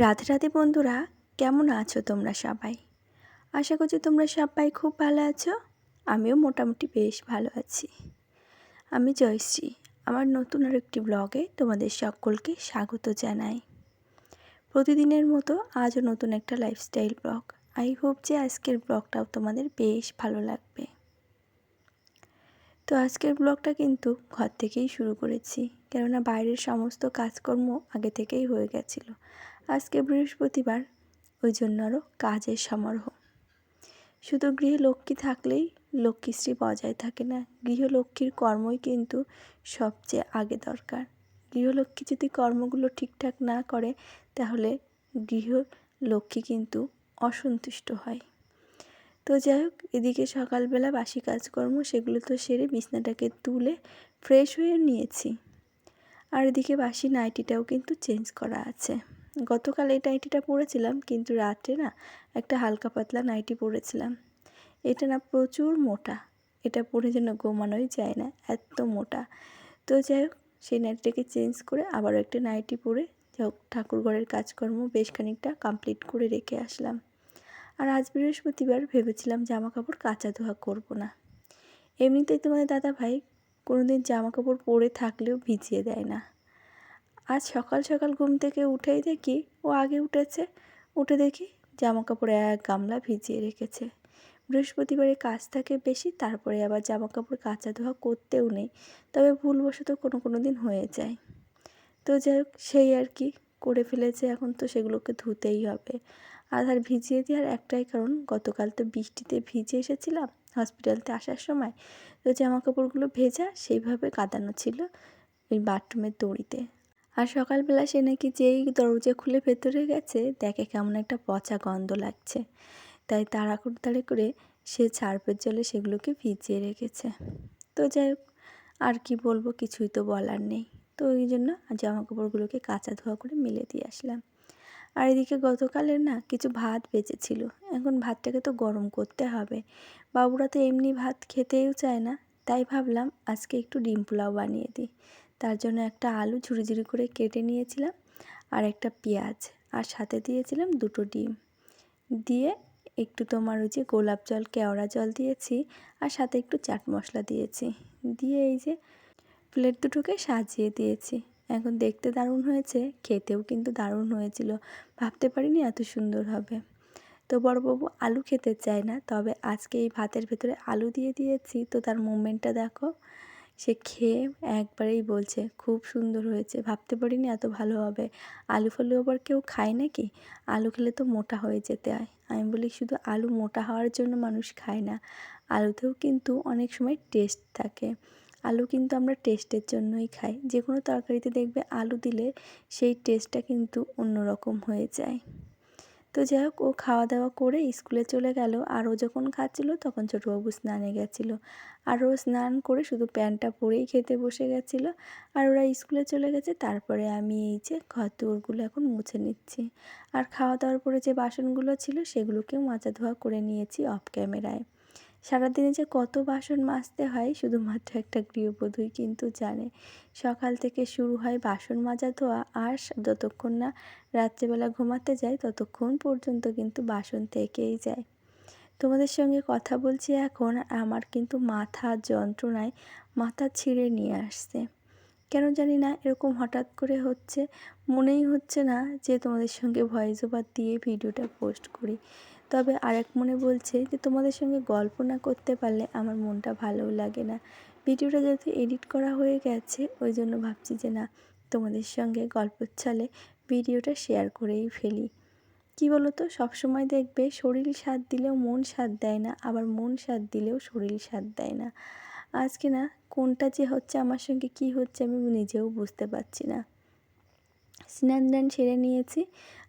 রাধে রাধে বন্ধুরা, কেমন আছো তোমরা সবাই? আশা করছি তোমরা সবাই খুব ভালো আছো, আমিও মোটামুটি বেশ ভালো আছি। আমি জয়শ্রী, আমার নতুন আর একটি ব্লগে তোমাদের সকলকে স্বাগত জানাই। প্রতিদিনের মতো আজও নতুন একটা লাইফস্টাইল ব্লগ। আই হোপ যে আজকের ব্লগটাও তোমাদের বেশ ভালো লাগবে। তো আজকের ব্লগটা কিন্তু ঘর থেকেই শুরু করেছি, কেননা বাইরের সমস্ত কাজকর্ম আগে থেকেই হয়ে গেছিল। আজকে বৃহস্পতিবার ওই জন্য আরও কাজের সমারোহ। শুধু গৃহলক্ষ্মী থাকলেই লক্ষ্মীশ্রী বজায় থাকে না, গৃহলক্ষ্মীর কর্মই কিন্তু সবচেয়ে আগে দরকার। গৃহলক্ষ্মী যদি কর্মগুলো ঠিকঠাক না করে, তাহলে গৃহলক্ষ্মী কিন্তু অসন্তুষ্ট হয়। তো যাই হোক, এদিকে সকালবেলা বাসি কাজকর্ম, সেগুলো তো সেরে বিছনাটাকে তুলে ফ্রেশ হয়ে নিয়েছি। আর এদিকে বাসি নাইটিটাও কিন্তু চেঞ্জ করা আছে। গতকাল এই নাইটিটা পরেছিলাম কিন্তু রাত্রে না একটা হালকা পাতলা নাইটি পরেছিলাম এটা না প্রচুর মোটা। এটা পরে যেন ঘুমানোই যায় না, এত মোটা। তো যাই হোক, সেই নাইটিটাকে চেঞ্জ করে আবারও একটা নাইটি পরে যাই হোক, ঠাকুরঘরের কাজকর্ম বেশ খানিকটা কমপ্লিট করে রেখে আসলাম। আর আজ বৃহস্পতিবার ভেবেছিলাম জামা কাপড় কাচা ধোয়া করব না। এমনিতেই তোমাদের দাদা ভাই কোনো দিন জামা কাপড় পরে থাকলেও ভিজিয়ে দেয় না। আজ সকাল সকাল ঘুম থেকে উঠেই দেখি ও আগে উঠেছে। উঠে দেখি জামা কাপড় এক গামলা ভিজিয়ে রেখেছে। বৃহস্পতিবারে কাজ থাকে বেশি, তারপরে আবার জামা কাপড় কাচা ধোয়া করতেও নেই। তবে ভুলবশত কোনো কোনো দিন হয়ে যায়। তো যাই হোক, সেই আর কি করে ফেলেছে এখন তো সেগুলোকে ধুতেই হবে। আর ভিজিয়ে দেওয়ার একটাই কারণ, গতকাল তো বৃষ্টিতে ভিজে এসেছিলাম হসপিটালতে আসার সময়। তো জামা কাপড়গুলো ভেজা, সেইভাবে কাঁদানো ছিল ওই বাথরুমের দড়িতে। আর সকালবেলা সে নাকি যেই দরজা খুলে ভেতরে গেছে, দেখে কেমন একটা পচা গন্ধ লাগছে। তাই তাড়াতাড়ি করে সে ছাড়পের জলে সেগুলোকে ভিজিয়ে রেখেছে। তো যাই হোক, আর কি বলব, কিছুই তো বলার নেই। তো ওই জন্য জামা কাপড়গুলোকে কাঁচা ধোয়া করে মেলে দিয়ে আসলাম। আর এদিকে গতকালের না কিছু ভাত বেঁচেছিল। এখন ভাতটাকে তো গরম করতে হবে। বাবুরা তো এমনি ভাত খেতেও চায় না। তাই ভাবলাম আজকে একটু ডিম পোলাও বানিয়ে দিই। তার জন্য একটা আলু ঝুড়ি ঝুড়ি করে কেটে নিয়েছিলাম আর একটা পেঁয়াজ আর সাথে দিয়েছিলাম দুটো ডিম। দিয়ে একটু তোমার ওই যে গোলাপ জল, কেওড়া জল দিয়েছি আর সাথে একটু চাট মশলা দিয়েছি। দিয়ে এই যে প্লেট দুটোকে সাজিয়ে দিয়েছি। এখন দেখতে দারুণ হয়েছে, খেতেও কিন্তু দারুণ হয়েছিল। ভাবতে পারিনি এত সুন্দর হবে। তো বড়বাবু আলু খেতে চায় না, তবে আজকে এই ভাতের ভেতরে আলু দিয়ে দিয়েছি। তো তার মুভমেন্টটা দেখো। সে খেয়ে একবারেই বলছে, খুব সুন্দর হয়েছে। ভাবতে পারিনি এত ভালো হবে। আলু ফালু আবার কেউ খায় নাকি? আলু খেলে তো মোটা হয়ে যেতে হয়। আমি বলি, শুধু আলু মোটা হওয়ার জন্য মানুষ খায় না। আলুতেও কিন্তু অনেক সময় টেস্ট থাকে। আলু কিন্তু আমরা টেস্টের জন্যই খাই। যে কোনো তরকারিতে দেখবে আলু দিলে সেই টেস্টটা কিন্তু অন্যরকম হয়ে যায়। তো যাই হোক, ও খাওয়া দাওয়া করে স্কুলে চলে গেল। আর ও যখন খাচ্ছিল, তখন ছোটোবাবু স্নানে গেছিল। আর ও স্নান করে শুধু প্যান্টটা পরেই খেতে বসে গেছিল। আর ওরা স্কুলে চলে গেছে। তারপরে আমি এই যে ঘর দুয়ারগুলো এখন মুছে নিচ্ছি। আর খাওয়া দাওয়ার পরে যে বাসনগুলো ছিল, সেগুলোকেও মাজা ধোয়া করে নিয়েছি অফ ক্যামেরায় সারাদিনে যে কত বাসন মাজতে হয়, শুধুমাত্র একটা গৃহবধূই কিন্তু জানে। সকাল থেকে শুরু হয় বাসন মাজা ধোয়া, আর যতক্ষণ না রাত্রেবেলা ঘুমাতে যায়, ততক্ষণ পর্যন্ত কিন্তু বাসন থেকেই যায়। তোমাদের সঙ্গে কথা বলছি এখন, আমার কিন্তু মাথা যন্ত্রণায় মাথা ছিঁড়ে নিয়ে আসছে। কেন জানি না, এরকম হঠাৎ করে হচ্ছে, মনেই হচ্ছে না যে তোমাদের সঙ্গে ভয়েস ওভার দিয়ে ভিডিওটা পোস্ট করি। তবে আরেক মনে বলছে যে, তোমাদের সঙ্গে গল্প না করতে পারলে আমার মনটা ভালোও লাগে না। ভিডিওটা যেহেতু এডিট করা হয়ে গেছে, ওই জন্য ভাবছি যে, না, তোমাদের সঙ্গে গল্পর ছলে ভিডিওটা শেয়ার করেই ফেলি। কি বলো তো সবসময় দেখবে শরীর সাথ দিলেও মন সাথ দেয় না, আবার মন সাথ দিলেও শরীর সাথ দেয় না। আজকে না, কোনটা যে হচ্ছে, আমার সঙ্গে কি হচ্ছে, আমি নিজেও বুঝতে পারছি না। স্নান দান সেরে নিয়েছি।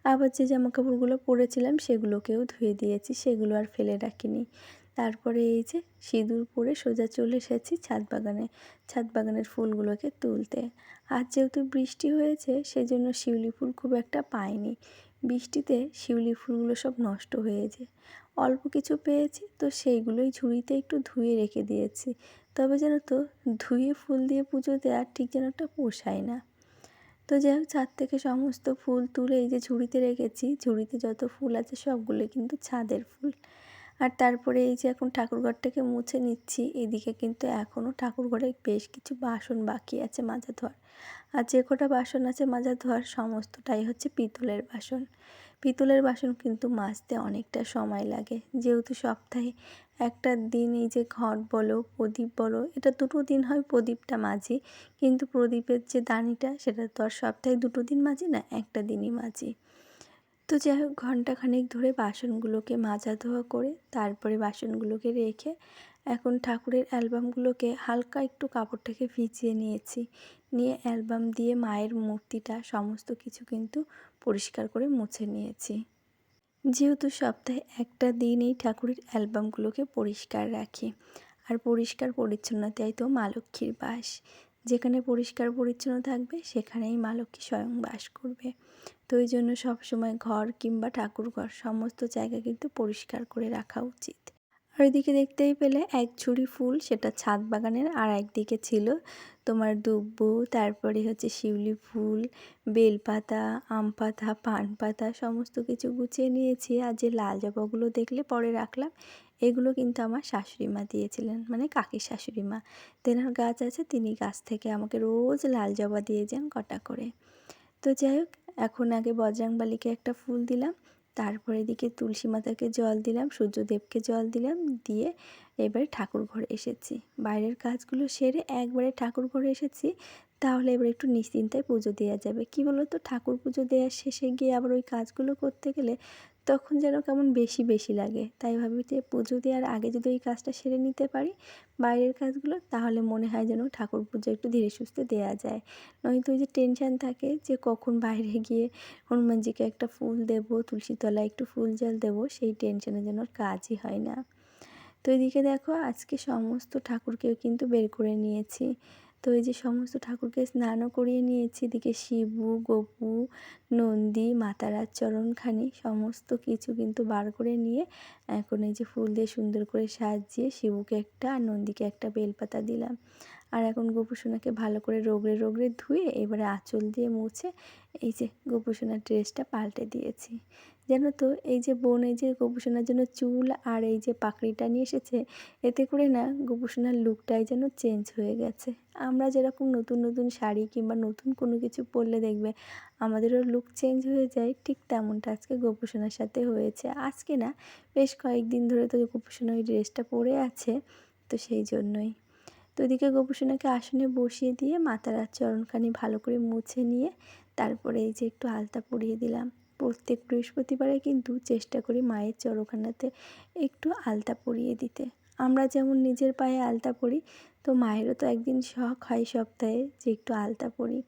আবার যে জামা কাপড়গুলো পরেছিলাম সেগুলোকেও ধুয়ে দিয়েছি, সেগুলো আর ফেলে রাখিনি। তারপরে এই যে সিঁদুর পরে সোজা চলে এসেছি ছাদ বাগানে, ছাদ বাগানের ফুলগুলোকে তুলতে। আর যেহেতু বৃষ্টি হয়েছে, সেজন্য শিউলি ফুল খুব একটা পাইনি। বৃষ্টিতে শিউলি ফুলগুলো সব নষ্ট হয়েছে অল্প কিছু পেয়েছি, তো সেইগুলোই ঝুড়িতে একটু ধুয়ে রেখে দিয়েছি। তবে যেন তো, ধুয়ে ফুল দিয়ে পুজো দেওয়ার ঠিক যেন একটা পোষায় না। তো যাই হোক, ছাদ থেকে সমস্ত ফুল তুলে এই যে ঝুড়িতে রেখেছি। ঝুড়িতে যত ফুল আছে সবগুলো কিন্তু ছাদের ফুল। আর তারপরে এই যে এখন ঠাকুরঘরটাকে মুছে নিচ্ছি, এদিকে কিন্তু এখনও ঠাকুরঘরে বেশ কিছু বাসন বাকি আছে মাজা ধোয়ার। আর যে কটা বাসন আছে মাজা ধোয়ার, সমস্তটাই হচ্ছে পিতলের বাসন। পিতলের বাসন কিন্তু মাজতে অনেকটা সময় লাগে। যেহেতু সপ্তাহে একটা দিন এই যে ঘট বলো, প্রদীপ বলো, এটা দুটো দিন হয় প্রদীপটা মাজি কিন্তু প্রদীপের যে দানিটা, সেটা তো আর সপ্তাহে দুটো দিন মাজি না, একটা দিনই মাজি তো যাই হোক, ঘন্টাখানেক ধরে বাসনগুলোকে মাজা ধোয়া করে তারপরে বাসনগুলোকে রেখে এখন ঠাকুরের অ্যালবামগুলোকে হালকা একটু কাপড়টাকে ভিজিয়ে নিয়েছি। নিয়ে অ্যালবাম দিয়ে মায়ের মূর্তিটা সমস্ত কিছু কিন্তু পরিষ্কার করে মুছে নিয়েছি। যেহেতু সপ্তাহে একটা দিন এই ঠাকুরের অ্যালবামগুলোকে পরিষ্কার রাখি, আর পরিষ্কার পরিচ্ছন্নতাই তো মা লক্ষ্মীর বাস। যেখানে পরিষ্কার পরিচ্ছন্ন থাকবে, সেখানেই মা লক্ষ্মী স্বয়ং বাস করবে। তো ওই জন্য সবসময় ঘর কিংবা ঠাকুর ঘর সমস্ত জায়গা কিন্তু পরিষ্কার করে রাখা উচিত। আর এদিকে দেখতেই পেলে এক ঝুড়ি ফুল, সেটা ছাদ বাগানের আর একদিকে ছিল তোমার দুব্বু, তারপরে হচ্ছে শিউলি ফুল, বেলপাতা, আম পাতা, পান পাতা, সমস্ত কিছু গুছিয়ে নিয়েছি। আর যে লাল জবাগুলো দেখলে পরে রাখলাম এগুলো কিন্তু আমার শাশুড়ি মা দিয়েছিলেন। মানে কাকির শাশুড়ি মা। তেনার গাছ আছে, তিনি গাছ থেকে আমাকে রোজ লাল জবা দিয়ে যান কটা করে। তো যাই হোক, এখন আগে বজরাংবালিকে একটা ফুল দিলাম, তারপরে এদিকে তুলসী মাতাকে জল দিলাম, সূর্যদেবকে জল দিলাম, দিয়ে এবারে ঠাকুর ঘরে এসেছি। বাইরের কাজগুলো সেরে একবারে ঠাকুর ঘরে এসেছি, তাহলে এবার একটু নিশ্চিন্তায় পুজো দেওয়া যাবে। কি বলো তো ঠাকুর পুজো দেওয়ার শেষে গিয়ে আবার ওই কাজগুলো করতে গেলে তখন যেন কেমন বেশি বেশি লাগে। তাই ভাবি যে, পুজো দেওয়ার আগে যদি ওই কাজটা সেরে নিতে পারি, বাইরের কাজগুলো, তাহলে মনে হয় যেন ঠাকুর পুজো একটু ধীরে সুস্থে দেওয়া যায়। নয়তো ওই যে টেনশান থাকে যে, কখন বাইরে গিয়ে হনুমানজিকে একটা ফুল দেব তুলসী তলায় একটু ফুল জল দেবো, সেই টেনশানে যেন কাজই হয় না। তো এদিকে দেখো, আজকে সমস্ত ঠাকুরকেও কিন্তু বের করে নিয়েছি। তো এই যে সমস্ত ঠাকুরকে স্নানও করিয়ে নিয়েছি, এদিকে শিবু, গপু, নন্দী মাতারার চরণখানি সমস্ত কিছু কিন্তু বার করে নিয়ে এখন এই যে ফুল দিয়ে সুন্দর করে সাজিয়ে শিবুকে একটা আর নন্দীকে একটা বেলপাতা দিলাম। আর এখন গোপুসোনাকে ভালো করে রোগড়ে রোগড়ে ধুয়ে এবারে আঁচল দিয়ে মুছে এই যে গোপুসোনার ড্রেসটা পাল্টে দিয়েছি। জানো তো, এই যে বোন, এই যে গোপুসোনার জন্য চুল আর এই যে পাকড়িটা নিয়ে এসেছে, এতে করে না গোপুসোনার লুকটাই যেন চেঞ্জ হয়ে গেছে। আমরা যেরকম নতুন নতুন শাড়ি কিংবা নতুন কোনো কিছু পরলে দেখবে আমাদেরও লুক চেঞ্জ হয়ে যায়, ঠিক তেমনটা আজকে গোপুসোনার সাথে হয়েছে। আজকে না বেশ কয়েকদিন ধরে তো গোপুসোনা ওই ড্রেসটা পরে আছে, তো সেই জন্যই। তো এদিকে গোপুসোনাকে আসনে বসিয়ে দিয়ে মাতার চরণখানি ভালো করে মুছে নিয়ে তারপরে এই যে একটু আলতা পরিয়ে দিলাম। প্রত্যেক বৃহস্পতিবারে কিন্তু চেষ্টা করি মায়ের চরখানাতে একটু আলতা পরিয়ে দিতে। আমরা যেমন নিজের পায়ে আলতা পরি, তো মায়েরও তো একদিন শখ হয় সপ্তাহে যে একটু আলতা পরি।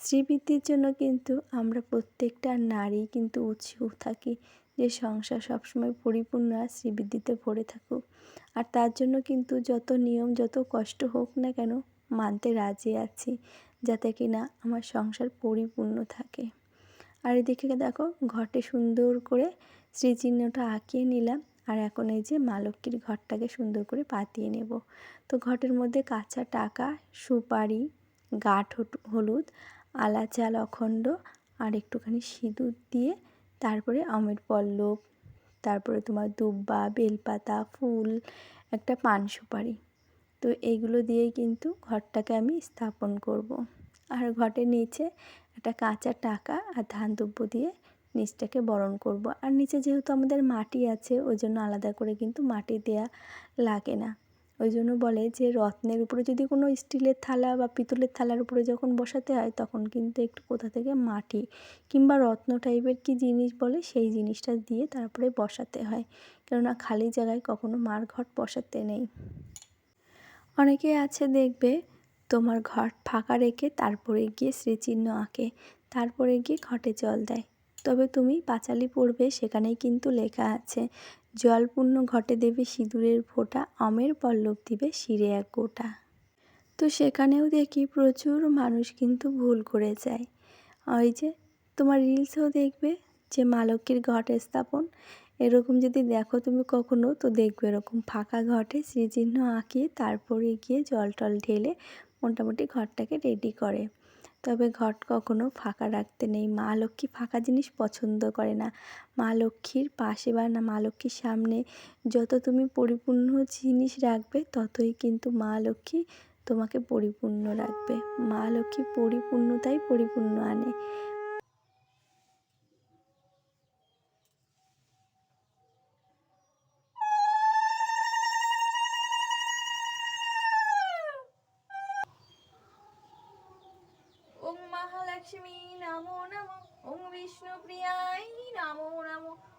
শ্রীবৃদ্ধির জন্য কিন্তু আমরা প্রত্যেকটা নারী কিন্তু উৎসুক থাকি যে সংসার সবসময় পরিপূর্ণ আর শ্রীবৃদ্ধিতে ভরে থাকুক। আর তার জন্য কিন্তু যত নিয়ম, যত কষ্ট হোক না কেন মানতে রাজি আছি, যাতে কিনা আমার সংসার পরিপূর্ণ থাকে। আর এদিকে দেখো ঘটে সুন্দর করে শ্রীচিহ্নটা আঁকিয়ে নিলাম। আর এখন এই যে মা লক্ষ্মীর ঘরটাকে সুন্দর করে পাতিয়ে নেব। তো ঘটের মধ্যে কাঁচা টাকা, সুপারি গাঠ হলুদ আলা চাল অখণ্ড আর একটুখানি সিঁদুর দিয়ে তারপরে আমের পল্লব, তারপরে তোমার দুব্বা, বেলপাতা, ফুল, একটা পান সুপারি। তো এইগুলো দিয়েই কিন্তু ঘরটাকে আমি স্থাপন করব। আর ঘটের নিচে একটা কাঁচা টাকা আর ধান দুব্য দিয়ে নিচটাকে বরণ করব। আর নিচে যেহেতু আমাদের মাটি আছে, ওই জন্য আলাদা করে কিন্তু মাটি দেয়া লাগে না। ওই জন্য বলে যে, রত্নের উপরে যদি কোনো স্টিলের থালা বা পিতলের থালার উপরে যখন বসাতে হয়, তখন কিন্তু একটু কোথা থেকে মাটি কিংবা রত্ন টাইপের কি জিনিস বলে, সেই জিনিসটা দিয়ে তারপরে বসাতে হয়। কেননা খালি জায়গায় কখনো মার ঘট বসাতে নেই। অনেকে আছে দেখবে তোমার ঘট ফাঁকা রেখে তারপরে গিয়ে শ্রীচিহ্ন আঁকে। তারপরে গিয়ে ঘটে জল দেয়। তবে তুমি পাঁচালি পড়বে, সেখানেই কিন্তু লেখা আছে, জলপূর্ণ ঘটে দেবে সিঁদুরের ফোঁটা আমের পল্লব দিবে শিরে এক গোটা। তো সেখানেও দেখি প্রচুর মানুষ কিন্তু ভুল করে যায়। ওই যে তোমার রিলসেও দেখবে যে মা লক্ষ্মীর ঘট স্থাপন। এরকম যদি দেখো তুমি কখনো, তো দেখবে এরকম ফাঁকা ঘটে শ্রীচিহ্ন আঁকিয়ে তারপরে গিয়ে জল টল ঢেলে মোটামুটি ঘরটাকে রেডি করে। তবে ঘট কখনো ফাঁকা রাখতে নেই। মা লক্ষ্মী ফাঁকা জিনিস পছন্দ করে না। মা লক্ষ্মীর পাশে বা না মা লক্ষ্মীর সামনে যত তুমি পরিপূর্ণ জিনিস রাখবে, ততই কিন্তু মা লক্ষ্মী তোমাকে পরিপূর্ণ রাখবে। মা লক্ষ্মী পরিপূর্ণতাই পরিপূর্ণ আনে।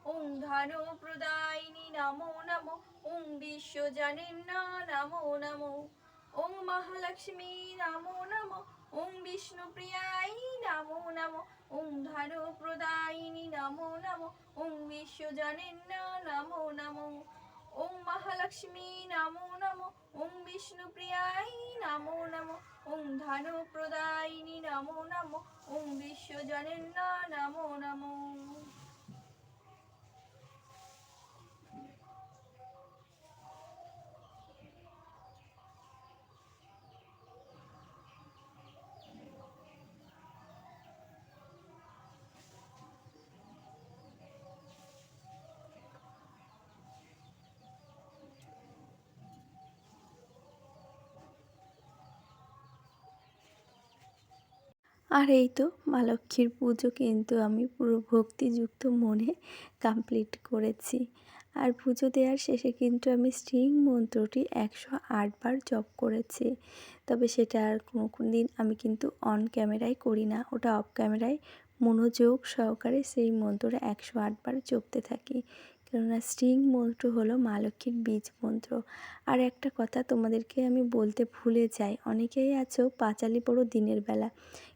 ওং ধনো প্রদায়িনী নমো নমো, ওং বিশ্বজনীন্য নমো নমো। ওং মহালক্ষ্মী নমো নমো, ওং বিষ্ণুপ্রিয়ায় নমো নমো। ওং ধনো প্রদায়িনী নমো নমো, ওং বিশ্বজনীন্য নমো নমো। ওং মহালক্ষ্মী নমো নমো, ওং বিষ্ণুপ্রিয়ায় নমো নমো। ওং ধনো প্রদায়িনী নমো নমো, ওং বিশ্বজনীন্য নমো নমো। আর এই তো মা লক্ষ্মীর পুজো কিন্তু আমি পুরো ভক্তিযুক্ত মনে কমপ্লিট করেছি। আর পুজো দেওয়ার শেষে কিন্তু আমি স্ট্রিং মন্ত্রটি একশো আটবার জপ করেছি। তবে সেটা আর কোনো দিন আমি কিন্তু অন ক্যামেরায় করি না, ওটা অফ ক্যামেরায় মনোযোগ সহকারে সেই মন্ত্রটা একশো আটবার জপতে থাকি। কেননা স্ট্রিং মন্ত্র হলো মা লক্ষ্মীর বীজ মন্ত্র। আর একটা কথা তোমাদেরকে আমি বলতে ভুলে যাই, অনেকেই আছো পাঁচালি পড়ো দিনের বেলা।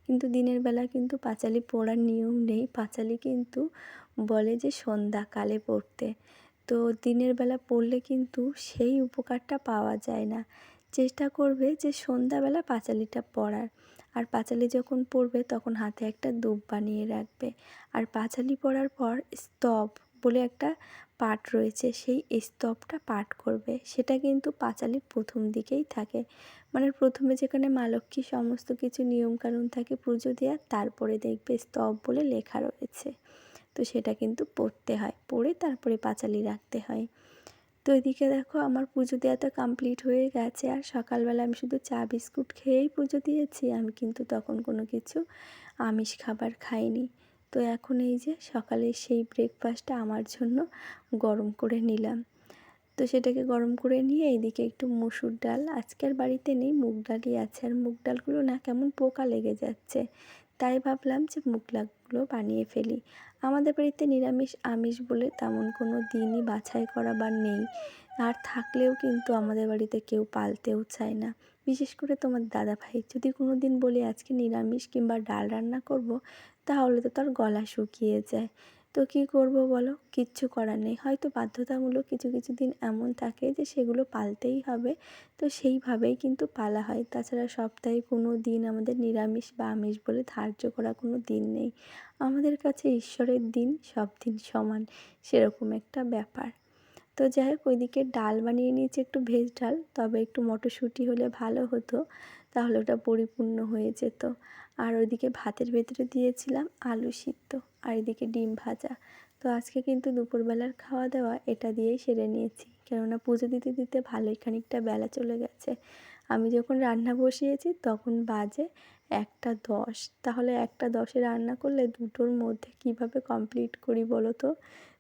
কিন্তু দিনের বেলা কিন্তু পাঁচালি পড়ার নিয়ম নেই। পাঁচালি কিন্তু বলে যে সন্ধ্যাকালে পড়তে। তো দিনের বেলা পড়লে কিন্তু সেই উপকারটা পাওয়া যায় না। চেষ্টা করবে যে সন্ধ্যাবেলা পাঁচালিটা পড়ার। আর পাঁচালি যখন পড়বে তখন হাতে একটা দুব বানিয়ে রাখবে। আর পাঁচালি পড়ার পর স্তব বলে একটা পাঠ রয়েছে, সেই স্তবটা পাঠ করবে। সেটা কিন্তু পাঁচালির প্রথম দিকেই থাকে। মানে প্রথমে যেখানে মা লক্ষ্মীর সমস্ত কিছু নিয়মকানুন থাকে পুজো দেওয়ার তারপরে দেখবে স্তব বলে লেখা রয়েছে। তো সেটা কিন্তু পড়তে হয়, পড়ে তারপরে পাঁচালি রাখতে হয়। তো এদিকে দেখো আমার পুজো দেওয়া তো কমপ্লিট হয়ে গেছে, আর সকালবেলা আমি শুধু চা, বিস্কুট খেয়েই পুজো দিয়েছি, আমি কিন্তু তখন কোনো কিছু আমিষ খাবার খাইনি। তো এখন এই যে সকালে সেই ব্রেকফাস্টটা আমার জন্য গরম করে নিলাম। তো সেটাকে গরম করে নিয়ে এইদিকে একটু মসুর ডাল। আজকের বাড়িতে নেই, মুগ ডালই আছে। আর মুগ ডালগুলো না কেমন পোকা লেগে যাচ্ছে। তাই ভাবলাম যে মুগ ডালগুলো বানিয়ে ফেলি। আমাদের বাড়িতে নিরামিষ আমিষ বলে তেমন কোনো দিনই বাছাই করা বা নেই। আর থাকলেও কিন্তু আমাদের বাড়িতে কেউ পালতেও চায় না। বিশেষ করে তোমার দাদা ভাই যদি কোনো দিন বলি আজকে নিরামিষ কিংবা ডাল রান্না করব তাহলে তো তার গলা শুকিয়ে যায়। তো কী করব বলো? কিচ্ছু করার নেই। হয়তো বাধ্যতামূলক কিছু কিছু দিন এমন থাকে যে সেগুলো পালতেই হবে। তো সেইভাবেই কিন্তু পালা হয়। তাছাড়া সপ্তাহে কোনো দিন আমাদের নিরামিষ বা আমিষ বলে ধার্য করা কোনো দিন নেই। আমাদের কাছে ঈশ্বরের দিন সব দিন সমান। সেরকম একটা ব্যাপার। তো যাই হোক, ওইদিকে ডাল বানিয়ে নিয়েছি একটু ভেজ ডাল। তবে একটু মটরশুঁটি হলে ভালো হতো। তাহলে ওটা পরিপূর্ণ হয়ে যেত। আর ওইদিকে ভাতের ভেতরে দিয়েছিলাম আলু সিদ্ধ আর এদিকে ডিম ভাজা। তো আজকে কিন্তু দুপুরবেলার খাওয়া দাওয়া এটা দিয়েই সেরে নিয়েছি। কেননা পুজো দিতে দিতে ভালোই খানিকটা বেলা চলে গেছে। আমি যখন রান্না বসিয়েছি তখন বাজে একটা দশ। তাহলে একটা দশে রান্না করলে দুটোর মধ্যে কীভাবে কমপ্লিট করি বলো তো?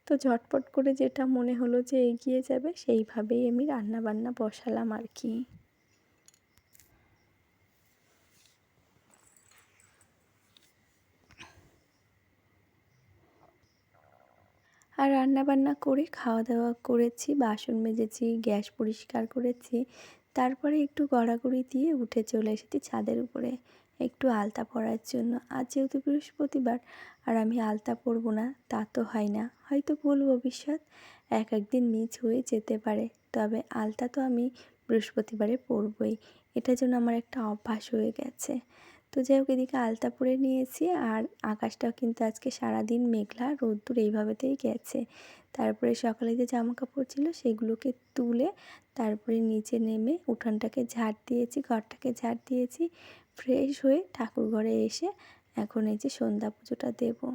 তো ঝটপট করে যেটা মনে হলো যে এগিয়ে যাবে সেইভাবেই আমি রান্না বান্না বসালাম আর কি। আর রান্না বান্না করে খাওয়া দাওয়া করেছি, বাসন মেজেছি, গ্যাস পরিষ্কার করেছি। তারপরে একটু গড়াগড়ি দিয়ে উঠে চলে এসেছি ছাদের উপরে একটু আলতা পরার জন্য। আজ যেহেতু বৃহস্পতিবার আর আমি আলতা পরবো না, তা তো হয় না। হয়তো ভুল ভবিষ্যৎ, এক একদিন মিস হয়ে যেতে পারে। তবে আলতা তো আমি বৃহস্পতিবারে পরবই। এটা যেন আমার একটা অভ্যাস হয়ে গেছে। তো যাই হোক, এদিকে আলতা পরে নিয়েছি আর আকাশটাও কিন্তু আজকে সারাদিন মেঘলা, রোদ্দুর এইভাবেতেই গেছে। তারপরে সকালে যে জামা কাপড় ছিল সেগুলোকে তুলে তারপরে নিচে নেমে উঠানটাকে ঝাড় দিয়েছি, ঘরটাকে ঝাড় দিয়েছি, ফ্রেশ হয়ে ঠাকুর ঘরে এসে এখন এই যে সন্ধ্যা পুজোটা দেবো।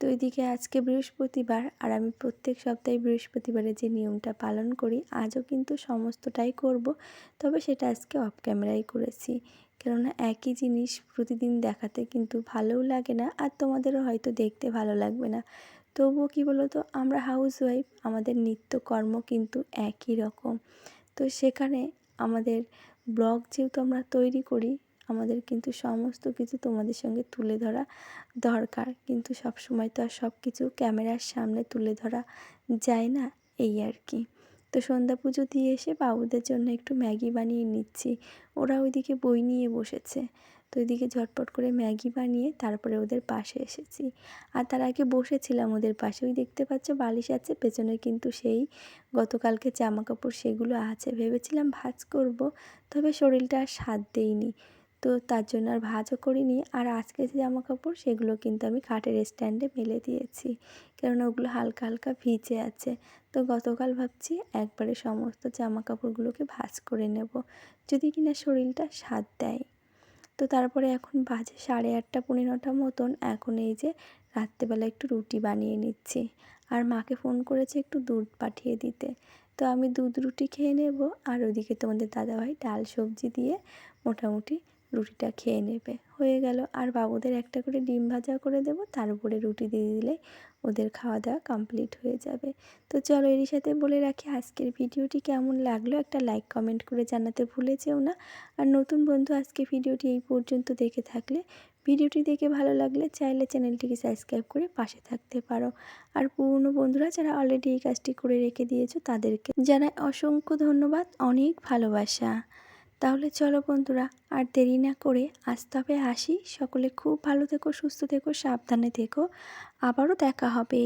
তো এদিকে আজকে বৃহস্পতিবার আর আমি প্রত্যেক সপ্তাহে বৃহস্পতিবারে যে নিয়মটা পালন করি, আজও কিন্তু সমস্তটাই করব। তবে সেটা আজকে অফ ক্যামেরাই করেছি। কেননা একই জিনিস প্রতিদিন দেখাতে কিন্তু ভালোও লাগে না আর তোমাদেরও হয়তো দেখতে ভালো লাগবে না। তবুও কী বলো তো আমরা হাউস ওয়াইফ আমাদের নিত্যকর্ম কিন্তু একই রকম। তো সেখানে আমাদের ব্লগ যেহেতু আমরা তৈরি করি আমাদের কিন্তু সমস্ত কিছু তোমাদের সঙ্গে তুলে ধরা দরকার। কিন্তু সব সময় তো আর সব কিছু ক্যামেরার সামনে তুলে ধরা যায় না, এই আর কি। তো সন্ধ্যা পুজো দিয়ে এসে বাবুদের জন্য একটু ম্যাগি বানিয়ে নিচ্ছি। ওরা ওইদিকে বই নিয়ে বসেছে। তো ওইদিকে ঝটপট করে ম্যাগি বানিয়ে তারপরে ওদের পাশে এসেছি। আর তার আগে বসেছিলাম ওদের পাশে। ওই দেখতে পাচ্ছ বালিশ আছে, পেছনে কিন্তু সেই গতকালকে জামা কাপড় সেগুলো আছে। ভেবেছিলাম ভাজ করব, তবে শরীরটা আর সাথ দেয়নি। তো তার জন্য আর ভাজও করিনি। আর আজকে যে জামা কাপড় সেগুলো কিন্তু আমি কাঠের স্ট্যান্ডে মেলে দিয়েছি। কেননা ওগুলো হালকা হালকা ভিজে আছে। তো গতকাল ভাবছি একবারে সমস্ত জামা কাপড়গুলোকে ভাজ করে নেব। যদি কিনা শরীরটা স্বাদ দেয়। তো তারপরে এখন বাজে সাড়ে আটটা পনেরো নটা মতন। এখন এই যে রাত্রেবেলা একটু রুটি বানিয়ে নিচ্ছি। আর মাকে ফোন করেছে একটু দুধ পাঠিয়ে দিতে। তো আমি দুধ রুটি খেয়ে নেব। আর ওদিকে তোমাদের দাদাভাই ডাল সবজি দিয়ে মোটামুটি রুটিটা খেয়ে নেবে। হয়ে গেল। আর বাবুদের একটা করে ডিম ভাজা করে দেবো। তার উপরে রুটি দিয়ে দিলে ওদের খাওয়া দাওয়া কমপ্লিট হয়ে যাবে। তো চলো এরই সাথে বলে রাখি, আজকের ভিডিওটি কেমন লাগল একটা লাইক কমেন্ট করে জানাতে ভুলে যেও না। আর নতুন বন্ধু আজকে ভিডিওটি এই পর্যন্ত দেখে থাকলে, ভিডিওটি দেখে ভালো লাগলে চাইলে চ্যানেলটিকে সাবস্ক্রাইব করে পাশে থাকতে পারো। আর পুরনো বন্ধুরা যারা অলরেডি এই কাজটি করে রেখে দিয়েছ, তাদেরকে জানাই অসংখ্য ধন্যবাদ। অনেক ভালোবাসা। তাহলে চলো বন্ধুরা, আর দেরি না করে আজ তবে আসি। সকলে খুব ভালো থেকো, সুস্থ থেকো, সাবধানে থেকো। আবারও দেখা হবে।